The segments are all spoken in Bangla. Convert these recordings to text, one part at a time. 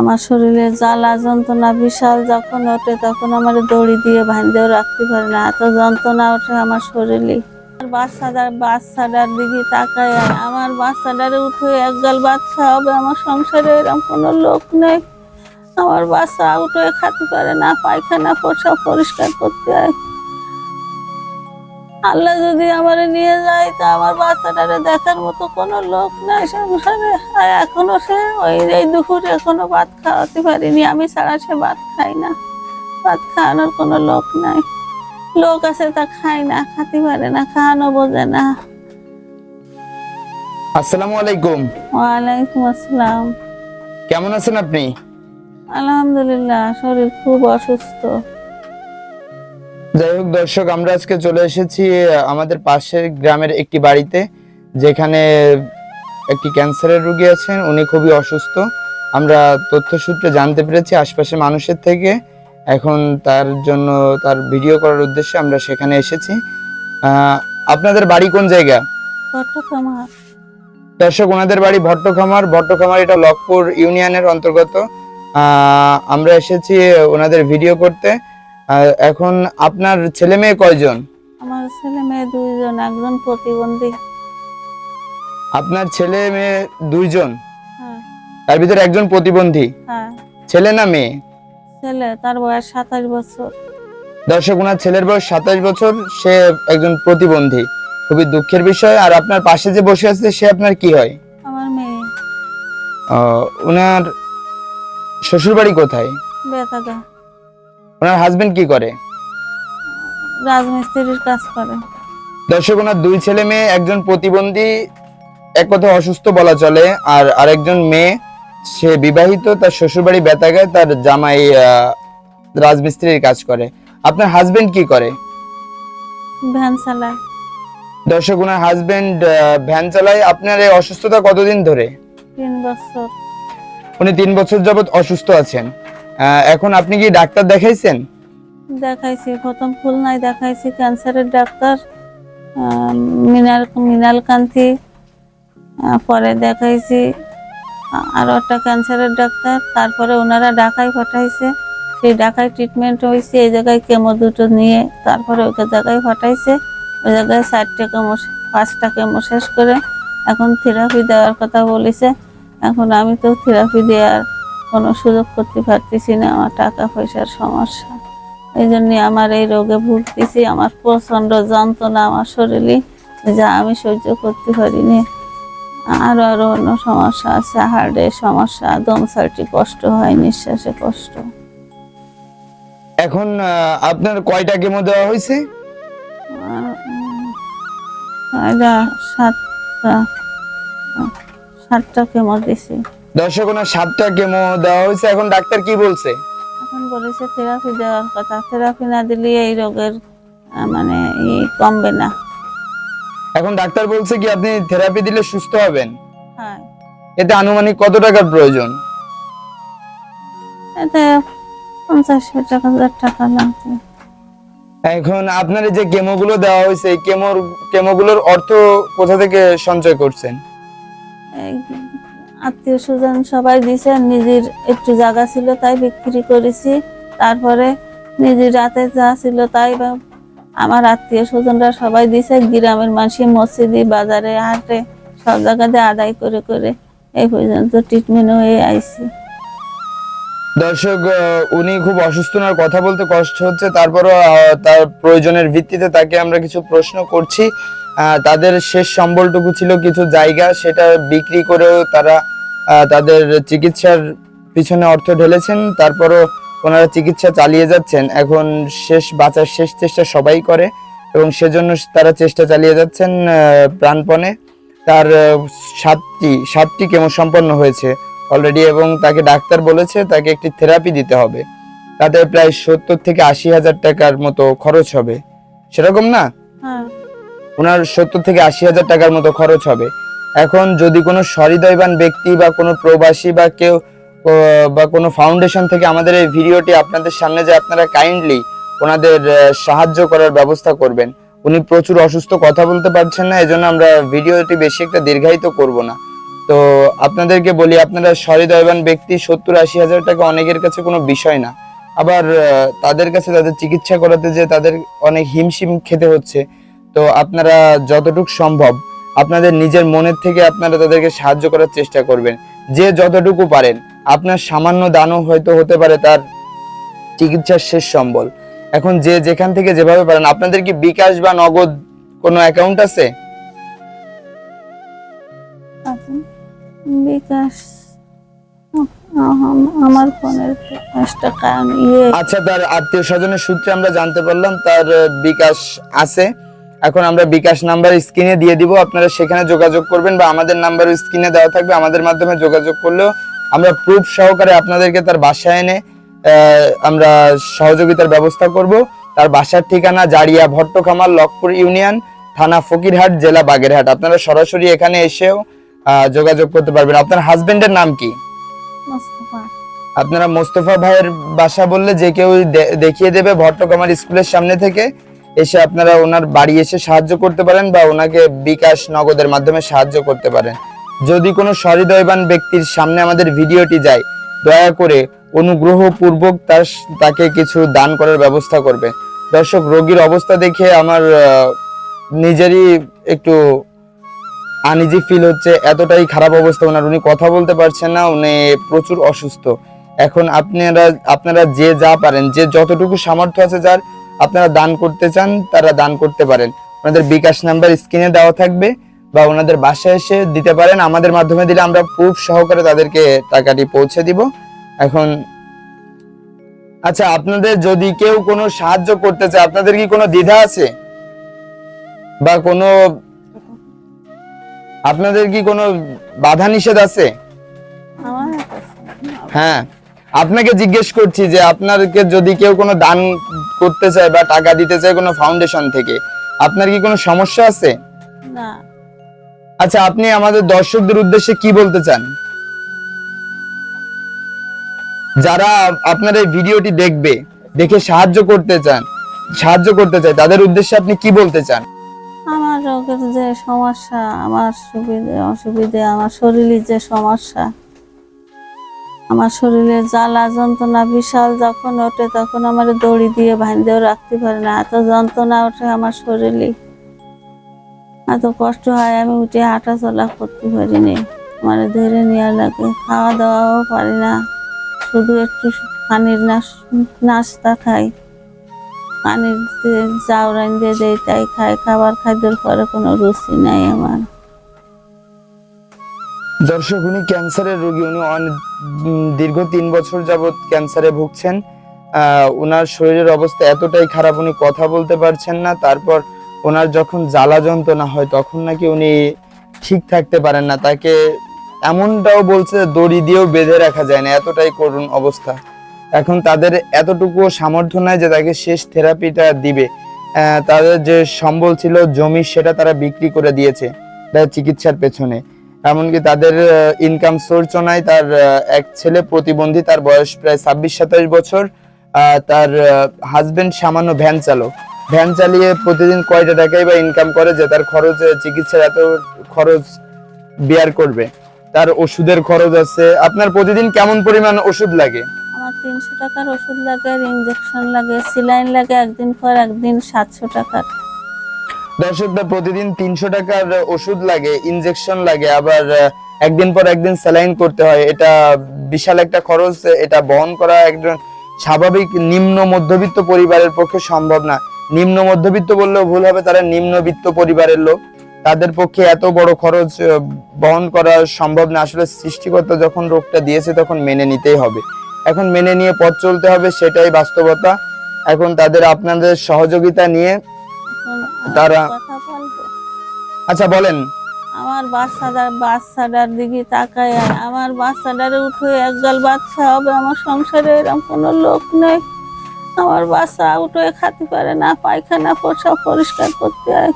আমার শরীরে জ্বালা, যন্ত্রণা, বিশাল যখন ওঠে তখন আমার দড়ি দিয়ে বাঁধতেও রাখতে পারে না। এত যন্ত্রণা ওঠে আমার শরীরে। বাচ্চাটার বাচ্চাটার দিকে তাকায় আমার বাচ্চাটারে উঠে এক গাল বাচ্চা হবে, আমার সংসারে এরকম কোনো লোক নেই। আমার বাচ্চা উঠে খেতে পারে না, পায়খানা পোষা পরিষ্কার করতে হয়। আল্লাহ যদি আমার নিয়ে যায় তা আমার বাচ্চাটারে দেখার মতো কোনো লোক নাই সংসারে। আর এখনও সে ওই এই দুপুরে এখনও ভাত খাওয়াতে পারিনি। আমি ছাড়া সে ভাত খাই না। ভাত খাওয়ানোর কোনো লোক নাই। লোক আছে তা খায় না খেতে পারে না খাওয়ানো বোঝে না। আসসালামু আলাইকুম। ওয়ালাইকুম আসসালাম। কেমন আছেন আপনি? আলহামদুলিল্লাহ শরীর খুব অসুস্থ। যাই হোক দর্শক আমরা আজকে চলে এসেছি আমাদের পাশের গ্রামের একটি বাড়িতে যেখানে একটি ক্যান্সারের রুগী আছেন উনি খুবই অসুস্থ। আমরা তথ্য সূত্রে জানতে পেরেছি আশপাশের মানুষের থেকে। এখন তার জন্য তার ভিডিও করার উদ্দেশ্যে আমরা সেখানে এসেছি। আপনাদের বাড়ি কোন জায়গা? দর্শক ওনাদের বাড়ি ভট্টখামার। ভট্টখামার এটা লকপুর ইউনিয়নের অন্তর্গত। আহ, আমরা এসেছি ওনাদের ভিডিও করতে। এখন আপনার ছেলে মেয়ে কয়জন? আমার ছেলে মেয়ে দুইজন একজন প্রতিবন্ধী। আপনার ছেলে মেয়ে দুইজন? হ্যাঁ। তার ভিতরে একজন প্রতিবন্ধী? হ্যাঁ। ছেলে না মেয়ে? ছেলে তার বয়স সাতাশ বছর। দর্শক ওনার ছেলের বয়স সাতাশ বছর সে একজন প্রতিবন্ধী। খুবই দুঃখের বিষয়। আর আপনার পাশে যে বসে আছে সে আপনার কি হয়? আমার মেয়ে। ওনার শ্বশুর বাড়ি কোথায়? বেতাগা। ওনার হাজবেন্ড কি করে? রাজমিস্ত্রির কাজ করে। দর্শক ওনার দুই ছেলে মেয়ে একজন প্রতিবন্ধী এক কথা অসুস্থ বলা চলে আর আরেকজন মেয়ে সে বিবাহিত তার শ্বশুরবাড়ি বেতাগায় তার জামাই রাজমিস্ত্রির কাজ করে। আপনার হাজবেন্ড কি করে? ভ্যান চালায়। দর্শক ওনার হাজবেন্ড ভ্যান চালায়। আপনার এই অসুস্থতা কতদিন ধরে? তিন বছর। উনি তিন বছর যাবত অসুস্থ আছেন। এখন আপনি কি ডাক্তার দেখাইছেন? দেখাইছি, প্রথম খুলনায় দেখাইছি, ক্যান্সারের ডাক্তার মিনাল মিনাল কান্তি পরে দেখাইছি আরও একটা ক্যান্সারের ডাক্তার, তারপরে ওনারা ঢাকায় পাঠাইছে, সেই ঢাকায় ট্রিটমেন্ট হয়েছে এই জায়গায় কেমো দুটো নিয়ে, তারপরে ওই জায়গায় পাঠাইছে, ওই জায়গায় চারটে কেমো পাঁচটা কেমো শেষ করে, এখন থেরাপি দেওয়ার কথা বলেছে, এখন আমি তো থেরাপি দেওয়ার কোনো সুযোগ করতে পারতেছি না আমার টাকা পয়সার সমস্যা। এই জন্য আমার এই রোগে ভুগতেছি আমার প্রচণ্ড যন্ত্রণা আমার শরীরে যা আমি সহ্য করতে পারিনি। আরও আরও অন্য সমস্যা আছে হার্টের সমস্যা দম সাইটি কষ্ট হয় নিঃশ্বাসে কষ্ট। এখন আপনার কয়টা কেমো দেওয়া হয়েছে? সাতটা সাতটা কেমো দিছি। দর্শক ওনার সাতটা কেমো দেওয়া হয়েছে? এখন ডাক্তার কি বলছে? এখন বলেছে থেরাপি দেওয়ার কথা। থেরাপি না দিলে এই রোগের মানে কমবে না। এখন ডাক্তার বলছে কি আপনি থেরাপি দিলে সুস্থ হবেন। হ্যাঁ। এতে আনুমানিক কত টাকার প্রয়োজন? এতে পঞ্চাশ ষাট হাজার টাকা লাগবে। এখন আপনার যে কেমোগুলো দেওয়া হয়েছে কেমোর কেমোগুলোর অর্থ কোথা থেকে সঞ্চয় করছেন? আত্মীয় স্বজন সবাই দিছে, নিজের একটু জায়গা ছিল তাই বিক্রি করেছি। তারপরে নিজের রাতে যা ছিল তাই আমার আত্মীয় স্বজনরা সবাই দিছে, গ্রামের মানুষ মসজিদে, বাজারে, হাটে, সব জায়গাতে আদায় করে করে এই পর্যন্ত ট্রিটমেন্ট হয়ে আইছি। দর্শক উনি খুব অসুস্থ ওনার কথা বলতে কষ্ট হচ্ছে, তারপরও তার প্রয়োজনের ভিত্তিতে তাকে আমরা কিছু প্রশ্ন করছি। তাদের শেষ সম্বলটুকু ছিল কিছু জায়গা, সেটা বিক্রি করেও তারা তাদের চিকিৎসার পিছনে অর্থ ঢেলেছেন, তারপরও ওনারা চিকিৎসা চালিয়ে যাচ্ছেন। এখন শেষ, বাঁচার শেষ চেষ্টা সবাই করে, এবং সেজন্য তারা চেষ্টা চালিয়ে যাচ্ছেন প্রাণপণে। তার সাতটি সাতটি কেমো সম্পন্ন হয়েছে। অলরেডি এবং তাকে ডাক্তার বলেছে তাকে একটি থেরাপি দিতে হবে। তাতে প্রায় সত্তর থেকে আশি হাজার টাকার মতো খরচ হবে। সেরকম না? হ্যাঁ। ওনার সত্তর থেকে আশি হাজার টাকার মতো খরচ হবে। এখন যদি কোনো সহৃদয়বান ব্যক্তি বা কোনো প্রবাসী বা কেউ বা কোনো ফাউন্ডেশন থেকে আমাদের এই ভিডিওটি আপনাদের সামনে যে আপনারা কাইন্ডলি ওনাদের সাহায্য করার ব্যবস্থা করবেন উনি প্রচুর অসুস্থ কথা বলতে পারছেন না এজন্য আমরা ভিডিওটি বেশি একটা দীর্ঘায়িত করব না। তো আপনাদেরকে বলি, আপনারা সহৃদয়বান ব্যক্তি, সত্তর আশি হাজার টাকা অনেকের কাছে কোনো বিষয় না। আবার তাদের কাছে তাদের চিকিৎসা করাতে যে তাদের অনেক হিমশিম খেতে হচ্ছে। তো আপনারা যতটুকু সম্ভব আপনাদের নিজের মনের থেকে আপনারা তাদেরকে সাহায্য করার চেষ্টা করবেন। যে যতটুকু পারেন। আপনার সামান্য দানও হয়তো হতে পারে তার চিকিৎসার শেষ সম্বল। এখন যে যেখান থেকে যেভাবে পারেন, আপনাদের কি বিকাশ বা নগদ কোনো অ্যাকাউন্ট আছে। বিকাশ আম- আমার ফোনের কারণ ইয়ে। আচ্ছা তার আত্মীয় স্বজনের সূত্রে আমরা জানতে পারলাম, তার বিকাশ আছে। এখন আমরা বিকাশ নাম্বার স্ক্রিনে দিয়ে দিব, আপনারা সেখানে যোগাযোগ করবেন বা আমাদের স্ক্রিনে দেওয়া থাকবে, আমাদের মাধ্যমে যোগাযোগ করলেও আমরা প্রুফ সহকারে আপনাদেরকে তার বাসায় এনে আমরা সহযোগিতার ব্যবস্থা করব। তার বাসার ঠিকানা জারিয়া ভট্টখামার লকপুর ইউনিয়ন, থানা ফকিরহাট, জেলা বাগেরহাট। আপনারা সরাসরি এখানে এসেও যোগাযোগ করতে পারবেন। আপনার হাজবেন্ডের নাম কি? আপনারা মোস্তফা ভাইয়ের বাসা বললে যে কেউ দেখিয়ে দেবে ভট্টকামার স্কুলের সামনে থেকে। এসে আপনারা ওনার বাড়ি এসে সাহায্য করতে পারেন বা ওনাকে বিকাশ নগদের মাধ্যমে সাহায্য করতে পারেন। যদি কোনো সহৃদয়বান ব্যক্তির সামনে আমাদের ভিডিওটি যায় দয়া করে অনুগ্রহ পূর্বক তার তাকে কিছু দান করার ব্যবস্থা করবে। দর্শক রোগীর অবস্থা দেখে আমার নিজেরই একটু আনইজি ফিল হচ্ছে, এতটাই খারাপ অবস্থা ওনার। উনি কথা বলতে পারছেন না, উনি প্রচুর অসুস্থ। এখন আপনারা আপনারা যে যা পারেন, যে যতটুকু সামর্থ্য আছে যার, আপনারা দান করতে চান, তারা দান করতে পারেন। ওনাদের বিকাশ নাম্বার স্ক্রিনে দেওয়া থাকবে বা ওনাদের বাসায় এসে দিতে পারেন। আমাদের মাধ্যমে দিলে আমরা প্রুফ সহকারে তাদেরকে টাকাটি পৌঁছে দিব। এখন আচ্ছা আপনাদের যদি কেউ কোনো সাহায্য করতে চায়, আপনাদের কি কোনো দ্বিধা আছে? বা কোনো আপনাদের কি কোনো বাধা নিষেধ আছে? হ্যাঁ আপনাকে জিজ্ঞেস করছি যে আপনাকে যদি কেউ কোনো দান করতে চায় বা টাকা দিতে চায় কোনো ফাউন্ডেশন থেকে আপনার কি কোনো সমস্যা আছে? না। আচ্ছা আপনি আমাদের দর্শকদের উদ্দেশ্যে কি বলতে চান? যারা আপনার এই ভিডিওটি দেখবে দেখে সাহায্য করতে চান সাহায্য করতে চায় তাদের উদ্দেশ্যে আপনি কি বলতে চান? আমার রোগের যে সমস্যা, আমার সুবিধে, অসুবিধে, আমার শরীরের যে সমস্যা, আমার শরীরে জ্বালা যন্ত্রণা বিশাল যখন ওঠে, তখন আমার দড়ি দিয়ে বাঁধেও রাখতে পারে না। এত যন্ত্রণা ওঠে আমার শরীরে। এত কষ্ট হয়, আমি উঠে হাঁটা চলা করতে পারিনি। আমার ধরে নেওয়া লাগে, খাওয়া দাওয়াও পারি না। শুধু একটু পানির নাস নাস্তা খাই। পানির দিয়ে জাউরান দিয়ে দেয় তাই খাই। খাবার খাদ্যের পরে কোনো রুচি নাই আমার। দর্শক, উনি ক্যান্সারের রোগী। উনি দীর্ঘ তিন বছর যাবত ক্যান্সারে ভুগছেন। ওনার শরীরের অবস্থা এতটাই খারাপ, উনি কথা বলতে পারছেন না। তারপর ওনার যখন জ্বালা যন্ত্রণা হয়, তখন নাকি উনি ঠিক থাকতে পারেন না। তাকে এমনটাও বলছে দড়ি দিয়েও বেঁধে রাখা যায় না। এতটাই করুণ অবস্থা। এখন তাদের এতটুকু সামর্থ্য নাই যে তাকে শেষ থেরাপিটা দিবে। তাদের যে সম্বল ছিল, জমি, সেটা তারা বিক্রি করে দিয়েছে চিকিৎসার পেছনে। এমনকি তাদের ইনকাম সোর্সও নাই, তার এক ছেলে প্রতিবন্ধী, তার বয়স প্রায় ছাব্বিশ সাতাশ বছর তার হাজবেন্ড সামান্য ভ্যান চালক। ভ্যান চালিয়ে প্রতিদিন কয়টা টাকাই বা ইনকাম করে যে তার খরচ, চিকিৎসার এত খরচ বিয়ার করবে? তার ওষুধের খরচ আছে। আপনার প্রতিদিন কেমন পরিমাণ ওষুধ লাগে? তিনশো টাকার ওষুধ লাগে ইঞ্জেকশন লাগে স্যালাইন লাগে, একদিন পর একদিন সাতশো টাকার। দর্শকদের প্রতিদিন তিনশো টাকার ওষুধ লাগে ইনজেকশন লাগে, আবার একদিন পর একদিন স্যালাইন করতে হয়। এটা বিশাল একটা খরচ, এটা বহন করা একজন স্বাভাবিক নিম্ন মধ্যবিত্ত পরিবারের পক্ষে সম্ভব না। নিম্ন মধ্যবিত্ত বললেও ভুল হবে, তারা নিম্নবিত্ত পরিবারের লোক। তাদের পক্ষে এত বড় খরচ বহন করা সম্ভব না। আসলে সৃষ্টিকর্তা যখন রোগটা দিয়েছে, তখন মেনে নিতেই হবে। এখন মেনে নিয়ে পথ চলতে হবে সেটাই বাস্তবতা। এখন তাদের আপনাদের সহযোগিতা নিয়ে তারা- আচ্ছা বলেন। আমার বাচ্চাটার বাচ্চাটার দিকে তাকায় আর আমার বাচ্চাটারে উঠে একগাল বাচ্চা হবে আমার সংসারে এরকম কোনো লোক নেই। আমার বাচ্চা উঠে খাতে পারে না পায়খানা পোষা পরিষ্কার করতে হয়।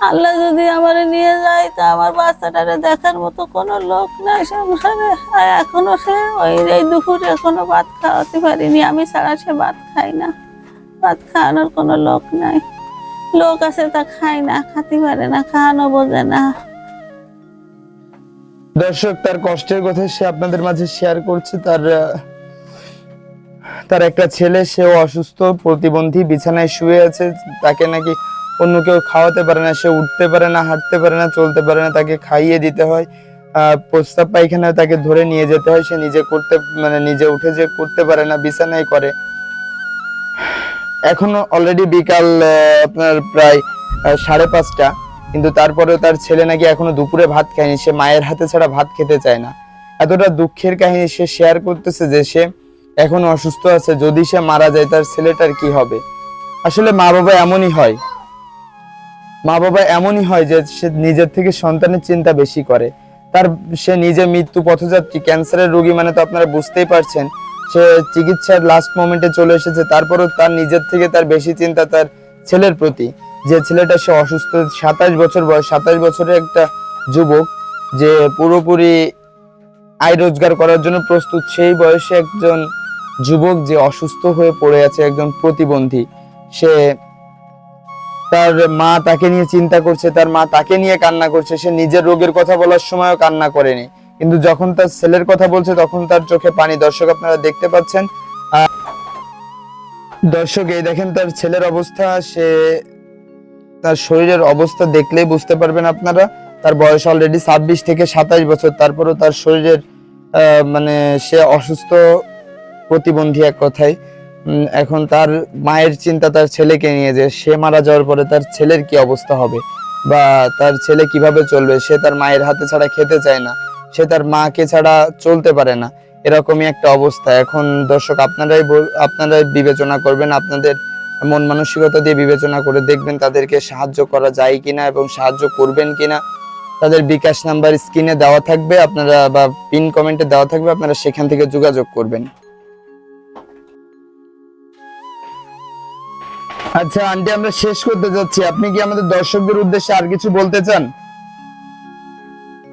আল্লাহ যদি আমার নিয়ে যায়, তা আমার বাচ্চাটারে দেখার মতো কোনো লোক নাই সংসারে। আর এখনও সে ওই এই দুপুরে এখনও ভাত খাওয়াতে পারিনি। আমি ছাড়া সে ভাত খাই না। ভাত খাওয়ানোর কোনো লোক নাই। লোক আছে তা খায় না, খাতে পারে না, খাওয়ানো বোঝে না। দর্শক, তার কষ্টের কথা সে আপনাদের মাঝে শেয়ার করছে। তার তার একটা ছেলে, সেও অসুস্থ, প্রতিবন্ধী, বিছানায় শুয়ে আছে। তাকে নাকি অন্য কেউ খাওয়াতে পারে না, সে উঠতে পারে না, হাঁটতে পারে না, চলতে পারে না, তাকে খাইয়ে দিতে হয়। প্রস্তাব পায়খানায় তাকে ধরে নিয়ে যেতে হয়, সে নিজে করতে মানে নিজে উঠে যে করতে পারে না, বিছানায় করে। এখনও অলরেডি বিকাল আপনার প্রায় সাড়ে পাঁচটা, কিন্তু তারপরেও তার ছেলে নাকি এখনও দুপুরে ভাত খায়নি, সে মায়ের হাতে ছাড়া ভাত খেতে চায় না। এতটা দুঃখের কাহিনী সে শেয়ার করতেছে যে সে এখন অসুস্থ আছে, যদি সে মারা যায়, তার ছেলেটার কি হবে? আসলে মা বাবা এমনই হয়। মা বাবা এমনই হয় যে সে নিজের থেকে সন্তানের চিন্তা বেশি করে। তার, সে নিজে মৃত্যু পথযাত্রী, ক্যান্সারের রোগী মানে তো আপনারা বুঝতেই পারছেন। সে চিকিৎসার লাস্ট মোমেন্টে চলে এসেছে, তারপরও তার নিজের থেকে তার বেশি চিন্তা তার ছেলের প্রতি। যে ছেলেটা সে অসুস্থ, সাতাশ বছর বয়স, সাতাশ বছরের একটা যুবক যে পুরোপুরি আয় রোজগার করার জন্য প্রস্তুত, সেই বয়সে একজন যুবক যে অসুস্থ হয়ে পড়ে আছে, একজন প্রতিবন্ধী, সে তার মা তাকে নিয়ে চিন্তা করছে, তার মা তাকে নিয়ে কান্না করছে, সে নিজের রোগের কথা বলার সময়ও কান্না করেনি। কিন্তু যখন তার ছেলের কথা বলছে, তখন তার চোখে পানি। দর্শক, আপনারা দেখতে পাচ্ছেন দর্শক, এই দেখেন তার ছেলের অবস্থা। সে তার শরীরের অবস্থা দেখলেই বুঝতে পারবেন আপনারা। তার বয়স অলরেডি ছাব্বিশ থেকে সাতাশ বছর। তারপরেও তার শরীরের মানে সে অসুস্থ প্রতিবন্ধী এক কথায়। এখন তার মায়ের চিন্তা তার ছেলেকে নিয়ে যে সে মারা যাওয়ার পরে তার ছেলের কি অবস্থা হবে? বা তার ছেলে কীভাবে চলবে? সে তার মায়ের হাতে ছাড়া খেতে চায় না। সে তার মাকে ছাড়া চলতে পারে না। এরকমই একটা অবস্থা। এখন দর্শক, আপনারাই আপনারাই বিবেচনা করবেন, আপনাদের মন মানসিকতা দিয়ে বিবেচনা করে দেখবেন তাদেরকে সাহায্য করা যায় কিনা এবং সাহায্য করবেন কিনা। তাদের বিকাশ নাম্বার স্ক্রিনে দেওয়া থাকবে। আপনারা বা পিন কমেন্টে দেওয়া থাকবে। আপনারা সেখান থেকে যোগাযোগ করবেন। আচ্ছা আন্টি, আমরা শেষ করতে যাচ্ছি। আপনি কি আমাদের দর্শকদের উদ্দেশ্যে আর কিছু বলতে চান?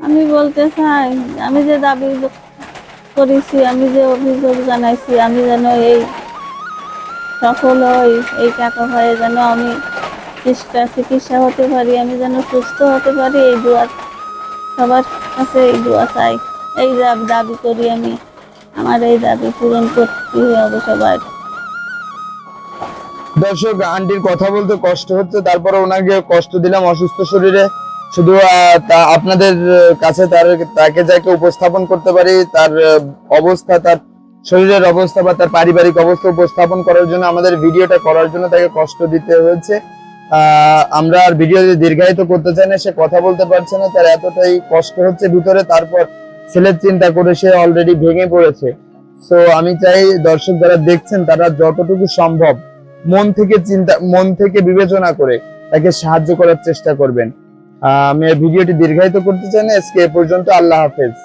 আমি বলতে চাই, আমি যে দাবি করেছি, আমি যে অভিযোগ জানাইছি, আমি যেন এই সফল হই, এই টাকা পায়ে যেন আমি চিকিৎসা চিকিৎসা হতে পারি, আমি যেন সুস্থ হতে পারি, এই দোয়া সবার কাছে, এই দোয়া চাই। এই দাবি করি আমি। আমার এই দাবি পূরণ করতে হবে সবার দর্শক, আন্টির কথা বলতে কষ্ট হচ্ছে, তারপরে ওনাকে কষ্ট দিলাম অসুস্থ শরীরে। শুধু আপনাদের কাছে তার, তাকে যাকে উপস্থাপন করতে পারি, তার অবস্থা, তার শরীরের অবস্থা বা তার পারিবারিক অবস্থা উপস্থাপন করার জন্য, আমাদের ভিডিওটা করার জন্য তাকে কষ্ট দিতে হয়েছে। আমরা আর ভিডিও দীর্ঘায়িত করতে চাই না, সে কথা বলতে পারছে না, তার এতটাই কষ্ট হচ্ছে ভিতরে, তারপর ছেলের চিন্তা করে সে অলরেডি ভেঙে পড়েছে। সো আমি চাই দর্শক যারা দেখছেন, তারা যতটুকু সম্ভব মন থেকে চিন্তা, মন থেকে বিবেচনা করে তাকে সাহায্য করার চেষ্টা করবেন। আমি ভিডিওটি দীর্ঘায়িত করতে চাই না। আজকে এ পর্যন্ত আল্লাহ হাফেজ।